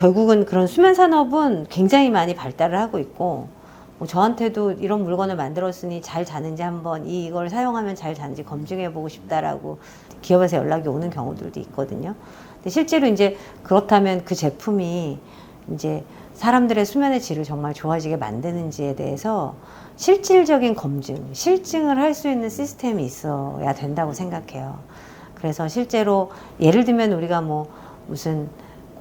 결국은 그런 수면 산업은 굉장히 많이 발달을 하고 있고 뭐 저한테도 이런 물건을 만들었으니 잘 자는지 한번 이걸 사용하면 잘 자는지 검증해 보고 싶다라고 기업에서 연락이 오는 경우들도 있거든요. 근데 실제로 이제 그렇다면 그 제품이 이제 사람들의 수면의 질을 정말 좋아지게 만드는지에 대해서 실질적인 검증, 실증을 할 수 있는 시스템이 있어야 된다고 생각해요. 그래서 실제로 예를 들면 우리가 뭐 무슨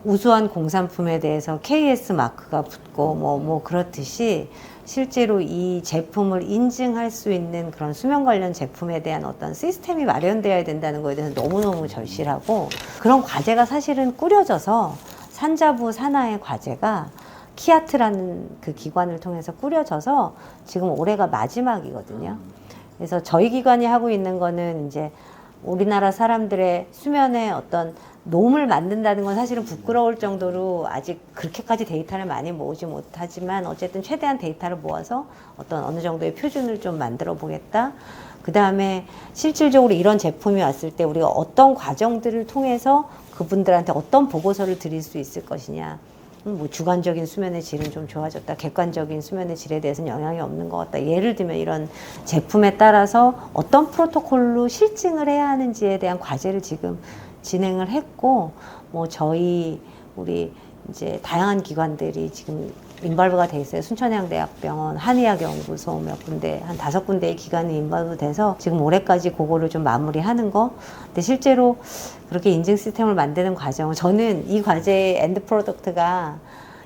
우수한 공산품에 대해서 KS 마크가 붙고 뭐, 뭐 그렇듯이 실제로 이 제품을 인증할 수 있는 그런 수면 관련 제품에 대한 어떤 시스템이 마련되어야 된다는 거에 대해서 너무너무 절실하고 그런 과제가 사실은 꾸려져서 산자부 산하의 과제가 키아트라는 그 기관을 통해서 꾸려져서 지금 올해가 마지막이거든요. 그래서 저희 기관이 하고 있는 거는 이제 우리나라 사람들의 수면에 어떤 놈을 만든다는 건 사실은 부끄러울 정도로 아직 그렇게까지 데이터를 많이 모으지 못하지만 어쨌든 최대한 데이터를 모아서 어떤 어느 정도의 표준을 좀 만들어 보겠다. 그 다음에 실질적으로 이런 제품이 왔을 때 우리가 어떤 과정들을 통해서 그분들한테 어떤 보고서를 드릴 수 있을 것이냐. 음, 뭐 주관적인 수면의 질은 좀 좋아졌다. 객관적인 수면의 질에 대해서는 영향이 없는 것 같다. 예를 들면 이런 제품에 따라서 어떤 프로토콜로 실증을 해야 하는지에 대한 과제를 지금 진행을 했고, 뭐 저희 우리 이제 다양한 기관들이 지금 인발브가 돼 있어요. 순천향대학병원, 한의학 연구소 몇 군데, 한 다섯 군데의 기관이 인발브 돼서 지금 올해까지 그거를 좀 마무리하는 거. 근데 실제로 그렇게 인증 시스템을 만드는 과정은 저는 이 과제의 엔드 프로덕트가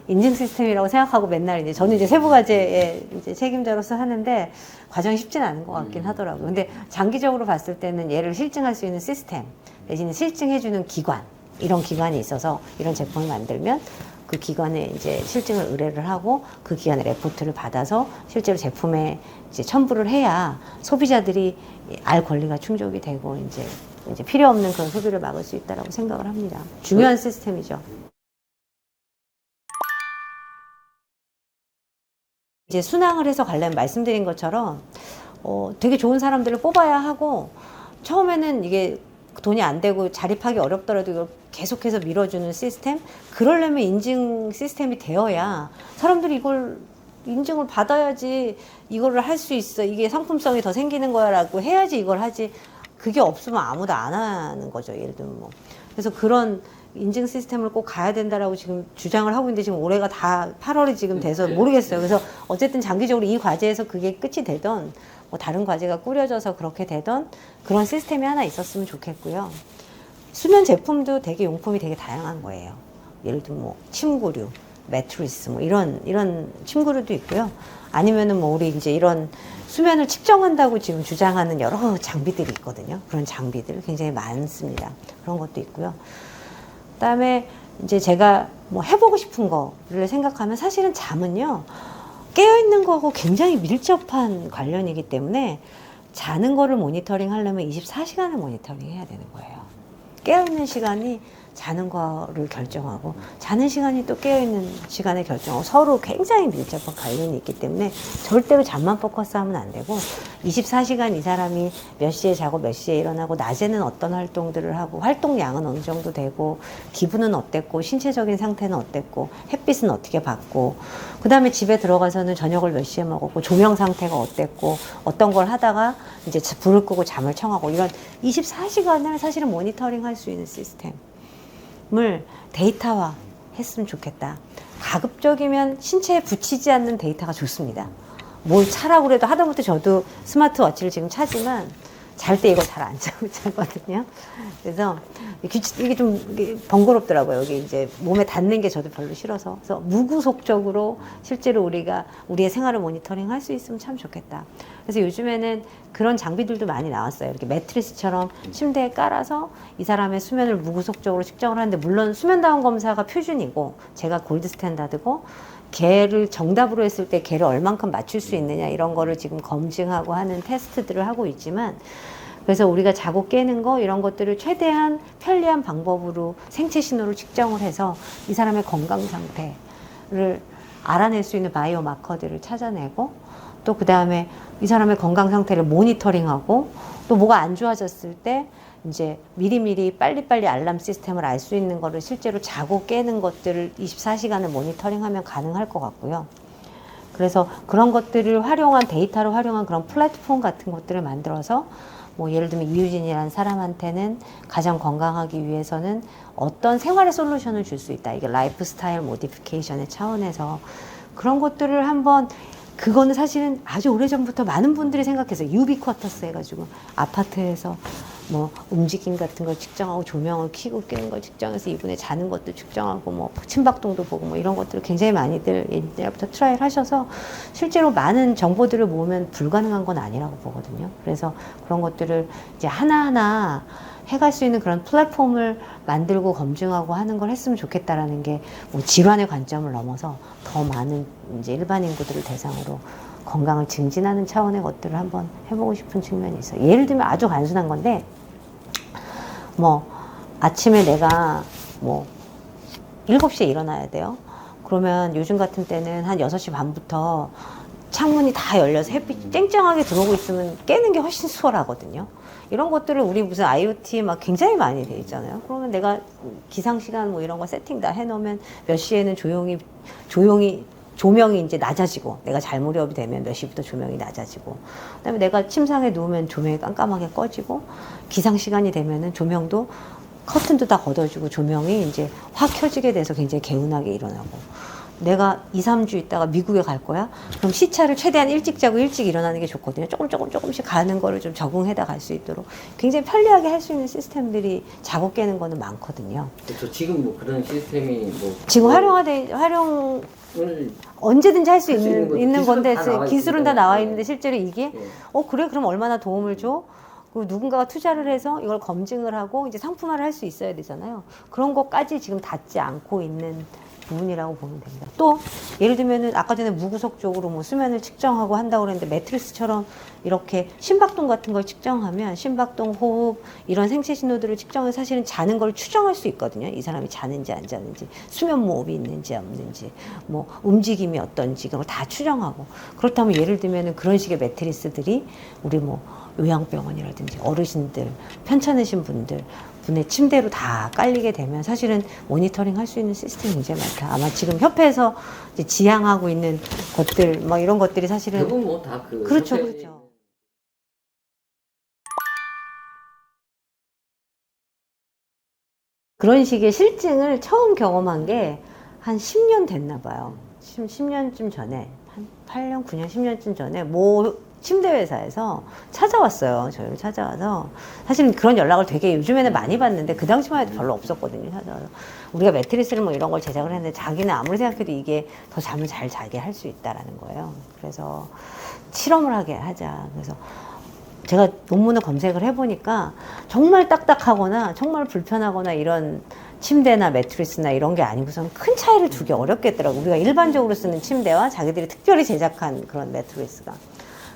인증 시스템이라고 생각하고 맨날 이제 저는 이제 세부 과제의 이제 책임자로서 하는데 과정이 쉽지는 않은 것 같긴 하더라고요. 근데 장기적으로 봤을 때는 얘를 실증할 수 있는 시스템 내지는 실증해주는 기관 이런 기관이 있어서 이런 제품을 만들면 그 기관에 이제 실증을 의뢰를 하고 그 기관의 레포트를 받아서 실제로 제품에 이제 첨부를 해야 소비자들이 알 권리가 충족이 되고 이제 이제 필요 없는 그런 소비를 막을 수 있다라고 생각을 합니다. 중요한 시스템이죠. 이제 순항을 해서 가려면 말씀드린 것처럼 어, 되게 좋은 사람들을 뽑아야 하고 처음에는 이게 돈이 안 되고 자립하기 어렵더라도 이걸 계속해서 밀어주는 시스템? 그러려면 인증 시스템이 되어야 사람들이 이걸 인증을 받아야지 이거를 할 수 있어. 이게 상품성이 더 생기는 거야라고 해야지 이걸 하지. 그게 없으면 아무도 안 하는 거죠 예를 들면 뭐. 그래서 그런 인증 시스템을 꼭 가야 된다라고 지금 주장을 하고 있는데 지금 올해가 다 8월이 지금 돼서 모르겠어요. 그래서 어쨌든 장기적으로 이 과제에서 그게 끝이 되던 뭐 다른 과제가 꾸려져서 그렇게 되던 그런 시스템이 하나 있었으면 좋겠고요. 수면 제품도 되게 용품이 되게 다양한 거예요. 예를 들면 뭐 침구류, 매트리스 뭐 이런 이런 침구류도 있고요. 아니면은 뭐 우리 이제 이런 수면을 측정한다고 지금 주장하는 여러 장비들이 있거든요. 그런 장비들 굉장히 많습니다. 그런 것도 있고요. 그다음에 이제 제가 뭐 해보고 싶은 거를 생각하면 사실은 잠은요 깨어 있는 거하고 굉장히 밀접한 관련이기 때문에 자는 거를 모니터링 하려면 24시간을 모니터링 해야 되는 거예요. 깨어 있는 시간이 자는 거를 결정하고 자는 시간이 또 깨어 있는 시간을 결정하고 서로 굉장히 밀접한 관련이 있기 때문에 절대로 잠만 포커스하면 안 되고 24시간 이 사람이 몇 시에 자고 몇 시에 일어나고 낮에는 어떤 활동들을 하고 활동량은 어느 정도 되고 기분은 어땠고 신체적인 상태는 어땠고 햇빛은 어떻게 받고 그 다음에 집에 들어가서는 저녁을 몇 시에 먹었고 조명 상태가 어땠고 어떤 걸 하다가 이제 불을 끄고 잠을 청하고 이런 24시간을 사실은 모니터링 할 수 있는 시스템 을 데이터화 했으면 좋겠다. 가급적이면 신체에 붙이지 않는 데이터가 좋습니다. 뭘 차라고 그래도 하다못해 저도 스마트워치를 지금 차지만 잘 때 이걸 잘안 차고 자거든요. 그래서 이게 좀 번거롭더라고요. 여기 이제 몸에 닿는 게 저도 별로 싫어서. 그래서 무구속적으로 실제로 우리가 우리의 생활을 모니터링 할 수 있으면 참 좋겠다. 그래서 요즘에는 그런 장비들도 많이 나왔어요. 이렇게 매트리스처럼 침대에 깔아서 이 사람의 수면을 무구속적으로 측정을 하는데 물론 수면다운 검사가 표준이고 제가 골드 스탠다드고 개를 정답으로 했을 때 개를 얼만큼 맞출 수 있느냐 이런 거를 지금 검증하고 하는 테스트들을 하고 있지만 그래서 우리가 자고 깨는 거 이런 것들을 최대한 편리한 방법으로 생체 신호를 측정을 해서 이 사람의 건강 상태를 알아낼 수 있는 바이오 마커들을 찾아내고 또 그 다음에 이 사람의 건강 상태를 모니터링하고 또 뭐가 안 좋아졌을 때 이제 미리미리 빨리빨리 알람 시스템을 알 수 있는 거를 실제로 자고 깨는 것들을 24시간을 모니터링하면 가능할 것 같고요. 그래서 그런 것들을 활용한 데이터를 활용한 그런 플랫폼 같은 것들을 만들어서 뭐 예를 들면 이유진이라는 사람한테는 가장 건강하기 위해서는 어떤 생활의 솔루션을 줄 수 있다. 이게 라이프 스타일 모디피케이션의 차원에서 그런 것들을 한번 그거는 사실은 아주 오래전부터 많은 분들이 생각해서 유비쿼터스 해가지고 아파트에서 뭐 움직임 같은 걸 측정하고 조명을 켜고 끄는 걸 측정해서 이분의 자는 것도 측정하고 뭐 침박동도 보고 뭐 이런 것들을 굉장히 많이들 옛날부터 트라이를 하셔서 실제로 많은 정보들을 모으면 불가능한 건 아니라고 보거든요. 그래서 그런 것들을 이제 하나하나 해갈 수 있는 그런 플랫폼을 만들고 검증하고 하는 걸 했으면 좋겠다라는 게 뭐 질환의 관점을 넘어서 더 많은 이제 일반 인구들을 대상으로 건강을 증진하는 차원의 것들을 한번 해보고 싶은 측면이 있어요. 예를 들면 아주 단순한 건데, 뭐, 아침에 내가 뭐, 7시에 일어나야 돼요. 그러면 요즘 같은 때는 한 6시 반부터 창문이 다 열려서 햇빛이 쨍쨍하게 들어오고 있으면 깨는 게 훨씬 수월하거든요. 이런 것들을 우리 무슨 IoT 막 굉장히 많이 돼 있잖아요. 그러면 내가 기상 시간 뭐 이런 거 세팅 다 해놓으면 몇 시에는 조용히 조용히 조명이 이제 낮아지고 내가 잘 무렵이 되면 몇 시부터 조명이 낮아지고 그다음에 내가 침상에 누우면 조명이 깜깜하게 꺼지고 기상 시간이 되면은 조명도 커튼도 다 걷어주고 조명이 이제 확 켜지게 돼서 굉장히 개운하게 일어나고 내가 2, 3주 있다가 미국에 갈 거야? 그럼 시차를 최대한 일찍 자고 일찍 일어나는 게 좋거든요. 조금 조금 조금씩 가는 거를 좀 적응해다 갈 수 있도록 굉장히 편리하게 할 수 있는 시스템들이 자고 깨는 거는 많거든요. 그렇죠. 지금 뭐 그런 시스템이 뭐 지금 활용하되 활용 오늘 언제든지 할 수 할수 있는 있는, 거, 있는 기술은 건데 다 나와 기술은 다 있으니까. 나와 네. 있는데 실제로 이게 예. 어 그래 그럼 얼마나 도움을 줘? 그리고 누군가가 투자를 해서 이걸 검증을 하고 이제 상품화를 할 수 있어야 되잖아요. 그런 것까지 지금 닿지 않고 있는 부분이라고 보면 됩니다. 또 예를 들면은 아까 전에 무구석 쪽으로 뭐 수면을 측정하고 한다고 그랬는데 매트리스처럼 이렇게 심박동 같은 걸 측정하면 심박동, 호흡 이런 생체 신호들을 측정해서 사실은 자는 걸 추정할 수 있거든요. 이 사람이 자는지 안 자는지, 수면 무호흡이 있는지 없는지, 뭐 움직임이 어떤지 그걸 다 추정하고 그렇다면 예를 들면은 그런 식의 매트리스들이 우리 뭐 요양병원이라든지 어르신들 편찮으신 분들 분의 침대로 다 깔리게 되면 사실은 모니터링 할 수 있는 시스템이 굉장히 많다. 아마 지금 협회에서 이제 지향하고 있는 것들, 뭐 이런 것들이 사실은 대부분 뭐 다 그 그렇죠, 그렇죠. 그런 식의 실증을 처음 경험한 게 한 10년 됐나 봐요. 10, 10년쯤 전에, 한 8년, 9년, 10년쯤 전에 모 침대 회사에서 찾아왔어요. 저희를 찾아와서. 사실은 그런 연락을 되게 요즘에는 많이 받는데 그 당시만 해도 별로 없었거든요. 찾아와서. 우리가 매트리스를 뭐 이런 걸 제작을 했는데 자기는 아무리 생각해도 이게 더 잠을 잘 자게 할 수 있다라는 거예요. 그래서 실험을 하게 하자. 그래서 제가 논문을 검색을 해보니까 정말 딱딱하거나 정말 불편하거나 이런 침대나 매트리스나 이런 게 아니고선 큰 차이를 두기 어렵겠더라고. 우리가 일반적으로 쓰는 침대와 자기들이 특별히 제작한 그런 매트리스가.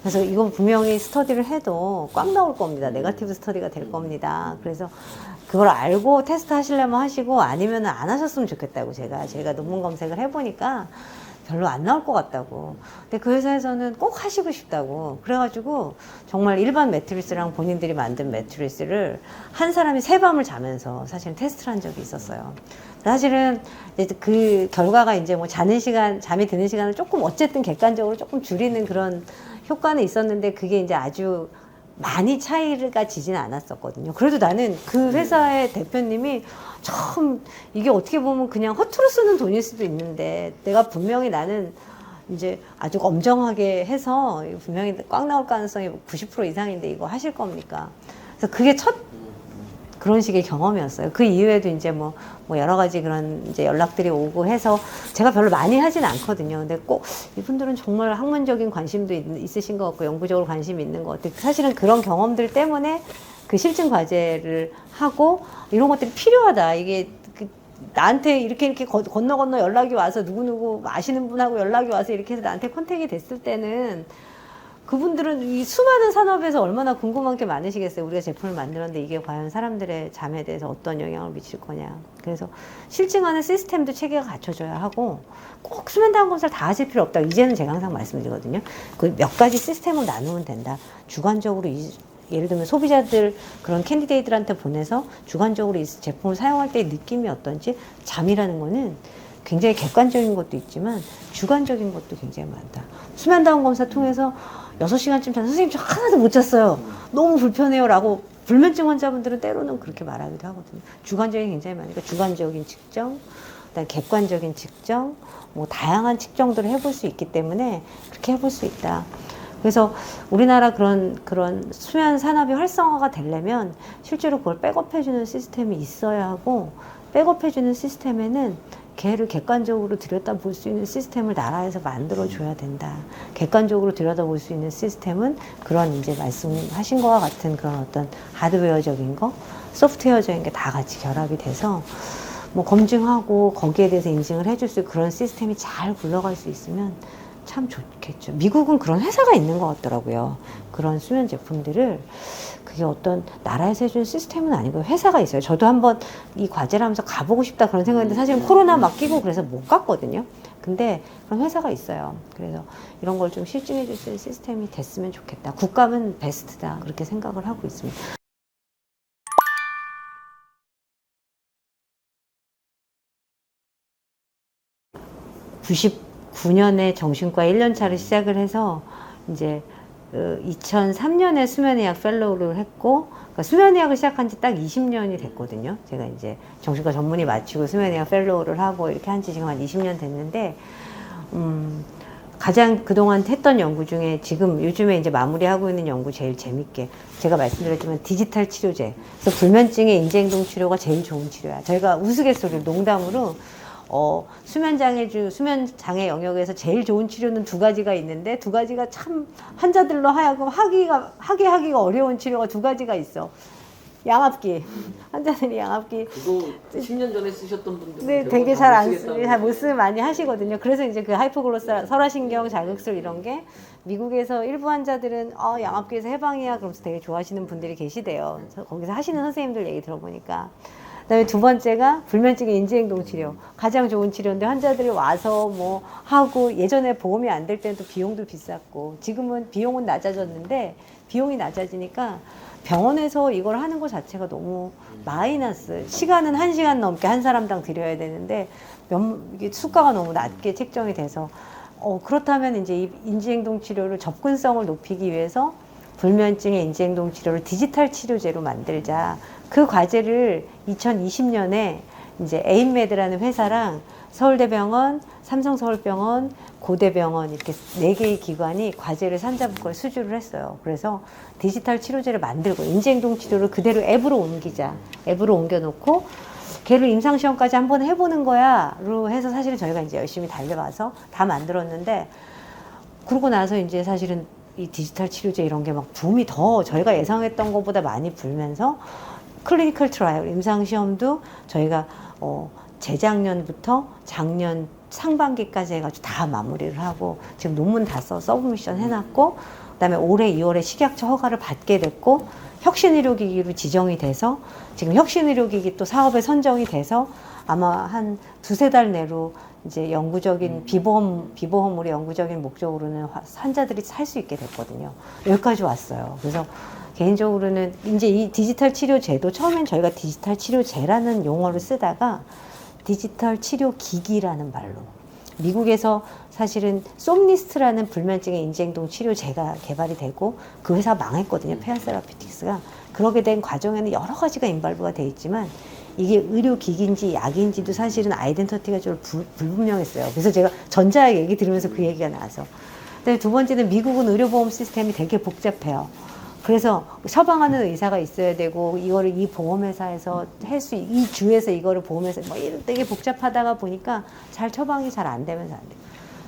그래서 이건 분명히 스터디를 해도 꽉 나올 겁니다. 네가티브 스터디가 될 겁니다. 그래서 그걸 알고 테스트 하시려면 하시고 아니면 안 하셨으면 좋겠다고 제가 제가 논문 검색을 해보니까 별로 안 나올 것 같다고. 근데 그 회사에서는 꼭 하시고 싶다고. 그래가지고 정말 일반 매트리스랑 본인들이 만든 매트리스를 한 사람이 세 밤을 자면서 사실 테스트를 한 적이 있었어요. 사실은 그 결과가 이제 뭐 자는 시간, 잠이 드는 시간을 조금 어쨌든 객관적으로 조금 줄이는 그런 효과는 있었는데 그게 이제 아주 많이 차이가 지지는 않았었거든요. 그래도 나는 그 회사의 대표님이 참 이게 어떻게 보면 그냥 허투루 쓰는 돈일 수도 있는데 내가 분명히 나는 이제 아주 엄정하게 해서 분명히 꽉 나올 가능성이 90% 이상인데 이거 하실 겁니까? 그래서 그게 첫 그런 식의 경험이었어요. 그 이후에도 이제 뭐, 뭐 여러 가지 그런 이제 연락들이 오고 해서 제가 별로 많이 하진 않거든요. 근데 꼭 이분들은 정말 학문적인 관심도 있, 있으신 것 같고 연구적으로 관심이 있는 것 같아요. 사실은 그런 경험들 때문에 그 실증 과제를 하고 이런 것들이 필요하다. 이게 그 나한테 이렇게 이렇게 거- 건너 건너 연락이 와서 누구누구 아시는 분하고 연락이 와서 이렇게 해서 나한테 컨택이 됐을 때는 그분들은 이 수많은 산업에서 얼마나 궁금한 게 많으시겠어요. 우리가 제품을 만들었는데 이게 과연 사람들의 잠에 대해서 어떤 영향을 미칠 거냐. 그래서 실증하는 시스템도 체계가 갖춰져야 하고 꼭 수면 다운 검사를 다 하실 필요 없다. 이제는 제가 항상 말씀드리거든요. 그 몇 가지 시스템을 나누면 된다. 주관적으로 이 예를 들면 소비자들 그런 캔디데이트들한테 보내서 주관적으로 이 제품을 사용할 때의 느낌이 어떤지 잠이라는 거는 굉장히 객관적인 것도 있지만 주관적인 것도 굉장히 많다. 수면 다운 검사 통해서 6시간쯤 잤 선생님 저 하나도 못 잤어요. 너무 불편해요. 라고 불면증 환자분들은 때로는 그렇게 말하기도 하거든요. 주관적인 굉장히 많으니까 주관적인 측정, 그다음 객관적인 측정, 뭐 다양한 측정들을 해볼 수 있기 때문에 그렇게 해볼 수 있다. 그래서 우리나라 그런 그런 수면 산업이 활성화가 되려면 실제로 그걸 백업해주는 시스템이 있어야 하고 백업해주는 시스템에는 개를 객관적으로 들여다볼 수 있는 시스템을 나라에서 만들어줘야 된다. 객관적으로 들여다볼 수 있는 시스템은 그런 이제 말씀하신 거와 같은 그런 어떤 하드웨어적인 거, 소프트웨어적인 게 다 같이 결합이 돼서 뭐 검증하고 거기에 대해서 인증을 해줄 수 그런 시스템이 잘 굴러갈 수 있으면 참 좋겠죠. 미국은 그런 회사가 있는 것 같더라고요. 그런 수면 제품들을 그게 어떤 나라에서 해주는 시스템은 아니고 회사가 있어요. 저도 한번 이 과제를 하면서 가보고 싶다 그런 생각인데 사실은 코로나 맡기고 그래서 못 갔거든요. 근데 그런 회사가 있어요. 그래서 이런 걸 좀 실증해 줄 수 있는 시스템이 됐으면 좋겠다. 국감은 베스트다. 그렇게 생각을 하고 있습니다. (99년에) 정신과 1년차를 시작을 해서 이제 2003년에 수면의학 펠로우를 했고 그러니까 수면의학을 시작한 지 딱 20년이 됐거든요. 제가 이제 정신과 전문의 마치고 수면의학 펠로우를 하고 이렇게 한 지 지금 한 20년 됐는데 음, 가장 그동안 했던 연구 중에 지금 요즘에 이제 마무리하고 있는 연구 제일 재밌게 제가 말씀드렸지만 디지털 치료제 그래서 불면증의 인지행동 치료가 제일 좋은 치료야. 저희가 우스갯소리로 농담으로 어, 수면장애주, 수면장애 영역에서 제일 좋은 치료는 두 가지가 있는데 두 가지가 참 환자들로 하여금 하기가, 하게 하기가 어려운 치료가 두 가지가 있어. 양압기. 환자들이 양압기. 그거 10년 전에 쓰셨던 분들 네, 되게 잘 안 쓰, 잘못 쓰면 많이 하시거든요. 그래서 이제 그 하이포글로스 설화신경 자극술 이런 게 미국에서 일부 환자들은 어, 양압기에서 해방이야 그러면서 되게 좋아하시는 분들이 계시대요. 그래서 거기서 하시는 선생님들 얘기 들어보니까. 그다음에 두 번째가 불면증의 인지행동 치료. 가장 좋은 치료인데 환자들이 와서 뭐 하고 예전에 보험이 안될또 비용도 비쌌고 지금은 비용은 낮아졌는데 비용이 낮아지니까 병원에서 이걸 하는 것 자체가 너무 마이너스. 시간은 한 시간 넘게 한 사람당 드려야 되는데 몇, 이게 수가가 너무 낮게 책정이 돼서. 어, 그렇다면 이제 이 인지행동 치료를 접근성을 높이기 위해서 불면증의 인지행동 치료를 디지털 치료제로 만들자. 그 과제를 2020년에 이제 에임메드라는 회사랑 서울대병원, 삼성서울병원, 고대병원 이렇게 네 개의 기관이 과제를 산자부걸 수주를 했어요. 그래서 디지털 치료제를 만들고 인지행동 치료를 그대로 앱으로 옮기자. 앱으로 옮겨놓고 걔를 임상시험까지 한번 해보는 거야로 해서 사실은 저희가 이제 열심히 달려가서 다 만들었는데 그러고 나서 이제 사실은 이 디지털 치료제 이런 게 막 붐이 더 저희가 예상했던 것보다 많이 불면서 클리니컬 트라이얼 임상 시험도 저희가 어 재작년부터 작년 상반기까지 해가지고 다 마무리를 하고 지금 논문 다 써 서브미션 해놨고 그다음에 올해 2월에 식약처 허가를 받게 됐고 혁신의료기기로 지정이 돼서 지금 혁신의료기기 또 사업에 선정이 돼서 아마 한 두세 달 내로 이제 영구적인 비보험 비보험으로 영구적인 목적으로는 화- 환자들이 살 수 있게 됐거든요. 여기까지 왔어요. 그래서 개인적으로는 이제 이 디지털 치료제도 처음엔 저희가 디지털 치료제라는 용어를 쓰다가 디지털 치료 기기라는 말로 미국에서 사실은 솜니스트라는 불면증의 인지행동 치료제가 개발이 되고 그 회사 망했거든요. 페어세라피틱스가 그러게 된 과정에는 여러 가지가 인발부가 돼 있지만 이게 의료기기인지 약인지도 사실은 아이덴티티가 좀 불, 불분명했어요. 그래서 제가 전자약 얘기 들으면서 그 얘기가 나와서. 그다음에 두 번째는 미국은 의료보험 시스템이 되게 복잡해요. 그래서 처방하는 의사가 있어야 되고 이거를 이 보험회사에서 할 수 이 주에서 이거를 보험회사 뭐 이런 되게 복잡하다가 보니까 잘 처방이 잘 안 되면서 안 돼요.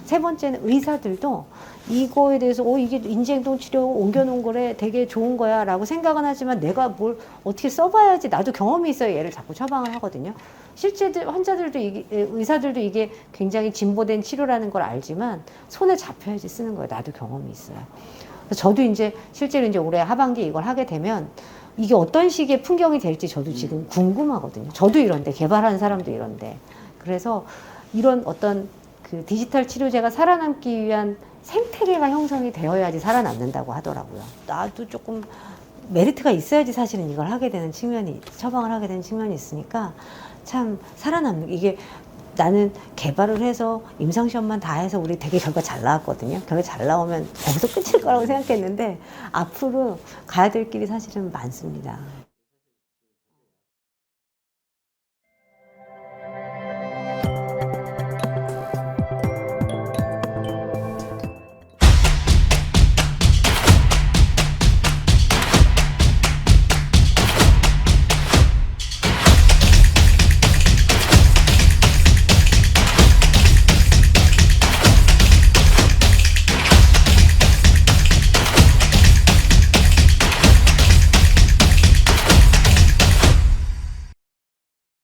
세 번째는 의사들도 이거에 대해서 어 이게 인지행동 치료 옮겨놓은 거래 되게 좋은 거야라고 생각은 하지만 내가 뭘 어떻게 써봐야지 나도 경험이 있어야 얘를 자꾸 처방을 하거든요. 실제들 환자들도 이게 의사들도 이게 굉장히 진보된 치료라는 걸 알지만 손에 잡혀야지 쓰는 거예요. 나도 경험이 있어요. 저도 이제 실제로 이제 올해 하반기 이걸 하게 되면 이게 어떤 식의 풍경이 될지 저도 지금 궁금하거든요. 저도 이런데 개발하는 사람도 이런데 그래서 이런 어떤 그 디지털 치료제가 살아남기 위한 생태계가 형성이 되어야지 살아남는다고 하더라고요. 나도 조금 메리트가 있어야지 사실은 이걸 하게 되는 측면이 처방을 하게 되는 측면이 있으니까 참 살아남는 이게 나는 개발을 해서 임상시험만 다 해서 우리 되게 결과 잘 나왔거든요. 결과 잘 나오면 거기서 끝일 거라고 생각했는데 앞으로 가야 될 길이 사실은 많습니다.